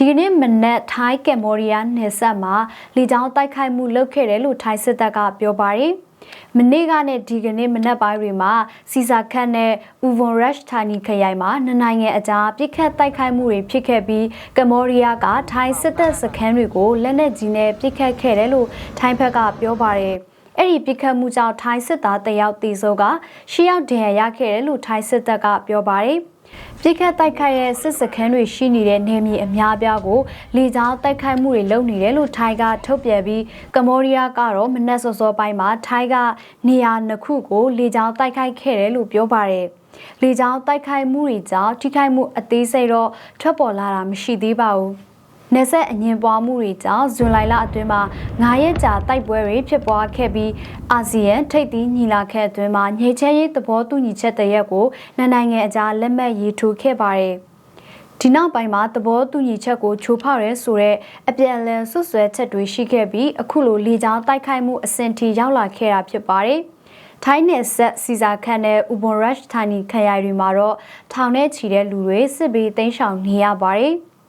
ဒီကနေ့မနက်ထိုင်းကမ်ဘောဒီးယားနယ်စပ်မှာလေကြောင်းတိုက်ခိုက်မှုလုပ်ခဲ့တယ်လို့ထိုင်းစစ်တပ်ကပြောပါတယ်။မနေ့ကနဲ့ဒီကနေ့မနက်ပိုင်းတွေမှာစီစာခတ်နဲ့ဥဗွန်ရက်ရှ်ဌာနီခရိုင်မှာနှစ်နိုင်ငံအကြားပြစ်ခတ်တိုက်ခိုက်မှုတွေဖြစ်ခဲ့ပြီးကမ်ဘောဒီးယားကထိုင်းစစ်တပ်စခန်းတွေကိုလက်နက်ကြီးနဲ့ပြစ်ခတ်ခဲ့တယ်လို့ထိုင်းဘက်ကပြောပါတယ်။အဲ့ဒီပြစ်ခတ်မှုကြောင့်ထိုင်းစစ်သားတယောက်တေဆုံးကရှစ်ယောက်ဒဏ်ရာရခဲ့တယ်လို့ထိုင်းစစ်တပ်ကပြောပါတယ်။ ပြစ်ခတ်တိုက်ခိုက်ရဲ့စစ်စခန်းတွေရှိနေတဲ့နေမြေအများအပြားကိုလေကြောင်းတိုက်ခိုက်မှုတွေလုပ်နေတယ်လို့ထိုင်းကထုတ်ပြန်ပြီးကမ္ဘောဒီးယားကတော့မနက်စောစောပိုင်းမှာထိုင်းကနေရာနှစ်ခုကိုလေကြောင်းတိုက်ခိုက်ခဲ့တယ်လို့ပြောပါတယ်။လေကြောင်းတိုက်ခိုက်မှုတွေကြောင့်ထိခိုက်မှုအသေးစိတ်တော့ထွက်ပေါ်လာတာမရှိသေးပါဘူး။ နေဆက်အငင်ပွားမှုတွေကြောင့်ဇွန်လလအတွင်းမှာ9ရက်ကြာတိုက်ပွဲတွေဖြစ်ပွားခဲ့ပြီးအာဆီယံထိပ်သီးညီလာခံအတွင်းမှာညှိချဲရေးသဘောတူညီချက်တရက်ကိုနှစ်နိုင်ငံအကြားလက်မှတ်ရေးထိုးခဲ့ပါတယ်။ဒီနောက်ပိုင်းမှာသဘောတူညီချက်ကိုချိုးဖောက်ရဲဆိုတဲ့အပြန်အလှန်ဆွဆွဲချက်တွေရှိခဲ့ပြီးအခုလိုလေကြောင်းတိုက်ခိုက်မှုအဆင့်ထိရောက်လာခဲ့တာဖြစ်ပါတယ်။ထိုင်းနယ်ဆက်စီစာခန့်နဲ့ဥဘွန်ရက်ဌာနီခရိုင်တွေမှာတော့ထောင်ထဲချီတဲ့လူတွေစစ်ဘေးတိမ်းရှောင်နေရပါတယ်။